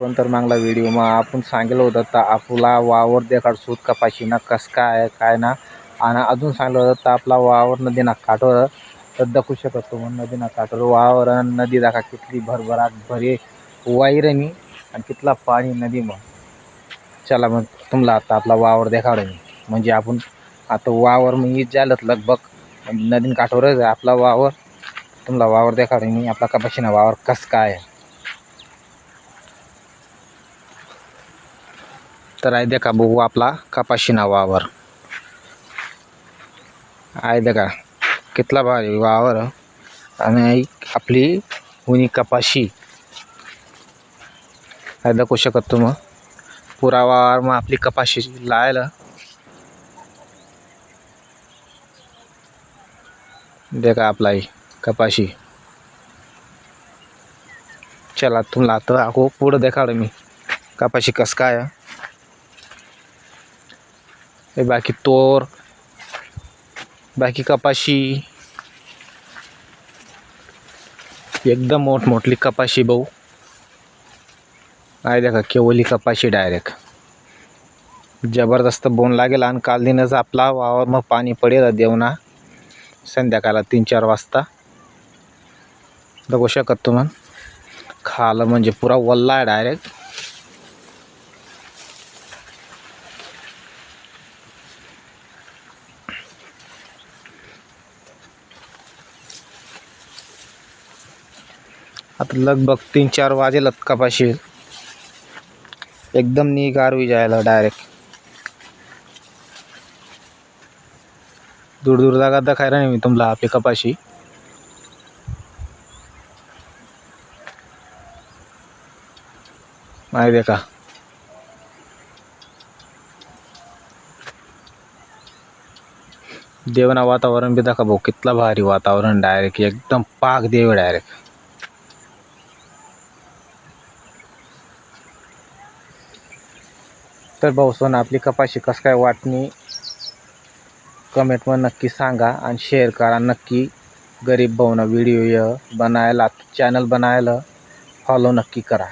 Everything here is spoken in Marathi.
पण तर मागला व्हिडिओ मग आपण सांगितलं होतं तर आपला वावर देखाड सूत कपाशी ना कसं काय काय ना. आणि अजून सांगितलं होतं तर आपला वावर नदी ना तर दाखवू शकतो मग नदी ना काठोर वावर आणि नदी दाखा कितली भरभराट भरे वाईरणी आणि कितला पाणी नदी मग. चला मग तुम्हाला आता आपला वावर देखाड मी. म्हणजे आपण आता वावर मग इथं झालं लगभग. नदीन काठोरच आहे आपला वावर. तुम्हाला वावर देखाड मी. आपला कपाशीना वावर कसं काय तर आहे देखा बघू आपला कपाशीना वावर आहे देखा कितला भारी वावर आणि आपली उनी कपाशी. आहे दाखवू शकत मग पुरा वावर मग आपली कपाशी लायला. देखा आपला ही कपाशी. चला तुम्हाला आता अहो पुढं देखाड मी. कपाशी कसं काय आहे. बाकी तोर बाकी कपाशी. एकदम मोठमोठली कपाशी भाऊ. आहे देखा केवली कपाशी डायरेक्ट जबरदस्त बोन लागेल आणि काल दिनच आपला वावर मग पाणी पडेल देवना. संध्याकाळला तीन चार वाजता. बघू शकत तुम्हाला खाल म्हणजे पुरा वल्ला आहे डायरेक्ट आता लगभग तीन चार वाजेल कपाशी एकदम नी गारवी जायला डायरेक्ट दूर दूर जागा दाखायला नाही मी तुम्हाला आपली कपाशी माहिती आहे का देवना वातावरण बी दाखा भाऊ कितला भारी वातावरण डायरेक्ट एकदम पाक देव डायरेक्ट तर भाऊ सोन आपली कपाशी कसं काय वाटणी? कमेंटमध्ये नक्की सांगा आणि शेअर करा. नक्की गरीब भाऊनं व्हिडिओ बनायला चॅनल बनायला फॉलो नक्की करा.